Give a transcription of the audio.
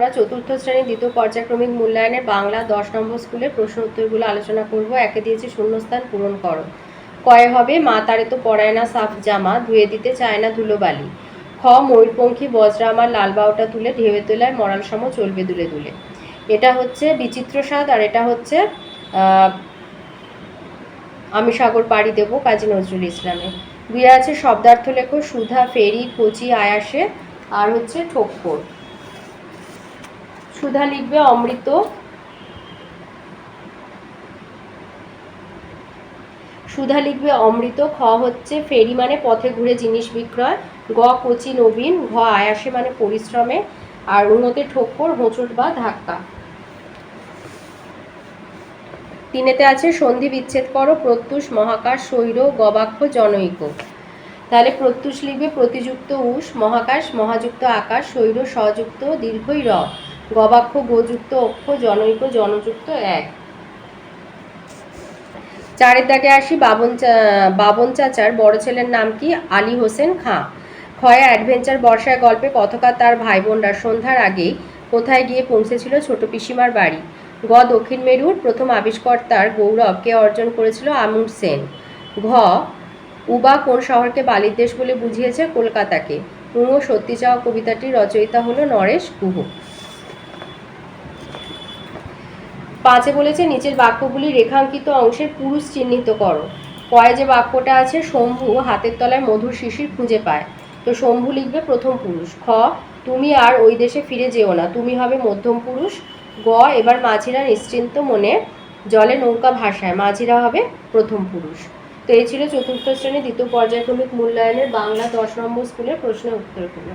আমরা চতুর্থ শ্রেণির দ্বিতীয় পর্যায়ক্রমিক মূল্যায়নের বাংলা দশ নম্বর স্কুলের প্রশ্ন উত্তরগুলো আলোচনা করব। একে দিয়েছে শূন্যস্থান পূরণ করো। কয়ে হবে, মা তারে তো পরায় না সাফ জামা, ধুয়ে দিতে চায় না ধুলোবালি খ, ময়ূরপঙ্খী বজ্রা আমার লাল বাউটা তুলে ঢেউয়ে তোলায় মরাল সম চলবে দুলে দুলে। এটা হচ্ছে বিচিত্র স্বাদ আর এটা হচ্ছে আমি সাগর পাড়ি দেবো কাজী নজরুল ইসলামের দুই আছে শব্দার্থ লেখো সুধা, ফেরি, কচি, আয়াসে আর হচ্ছে ঠোক্কর। সুধা লিখবে অমৃত। সুধা লিখবে অমৃত, খ হচ্ছে ফেরি মানে পথে ঘুরে জিনিস বিক্রয়, গ কচি নবীন, ঘ আয়াসে মানে পরিশ্রমে, আর উন্নতে ঠোক্কর, হোঁচট বা ধাক্কা। তিনেতে আছে সন্ধি বিচ্ছেদ করো, প্রত্যুষ, মহাকাশ শৈর গবাক্ষ, জনৈক। তাহলে প্রত্যুষ লিখবে প্রতিযুক্ত উষ, মহাকাশ, মহাযুক্ত আকাশ শৈর সযুক্ত দীর্ঘই র। গবাক্ষ, গোযুক্ত, অক্ষ, জনৈক, জনযুক্ত এক। চারের দাগে আসি বাবন বাবন চাচার বড় ছেলের নাম কি? আলী হোসেন খাঁ। খয়া অ্যাডভেঞ্চার বর্ষায় গল্পে কথকার তার ভাই বোনরা সন্ধ্যার আগেই কোথায় গিয়ে পৌঁছেছিল ছোট পিসিমার বাড়ি। গ দক্ষিণ মেরুর প্রথম আবিষ্কর্তার গৌরবকে অর্জন করেছিল আমুর সেন। ঘ, উবা কোন শহরকে বালির দেশ বলে বুঝিয়েছে? কলকাতাকে। উঙো সত্যি চাওয়া কবিতাটির রচয়িতা হলো নরেশ গুহ। পাঁচে বলেছে, নিচের বাক্যগুলি রেখাঙ্কিত অংশের পুরুষ চিহ্নিত করো। কয়ে যে বাক্যটা আছে, শম্ভু হাতের তলায় মধুর শিশির খুঁজে পায়। তো শম্ভু লিখবে, প্রথম পুরুষ। খ, তুমি আর ওই দেশে ফিরে যেও না। তুমি হবে মধ্যম পুরুষ। গ, এবার মাঝিরা নিশ্চিন্ত মনে জলে নৌকা ভাসায়। মাঝিরা হবে প্রথম পুরুষ। তো এই ছিল চতুর্থ শ্রেণি দ্বিতীয় পর্যায়ক্রমিক মূল্যায়নের বাংলা দশ নম্বর স্কুলের প্রশ্নের উত্তরগুলো।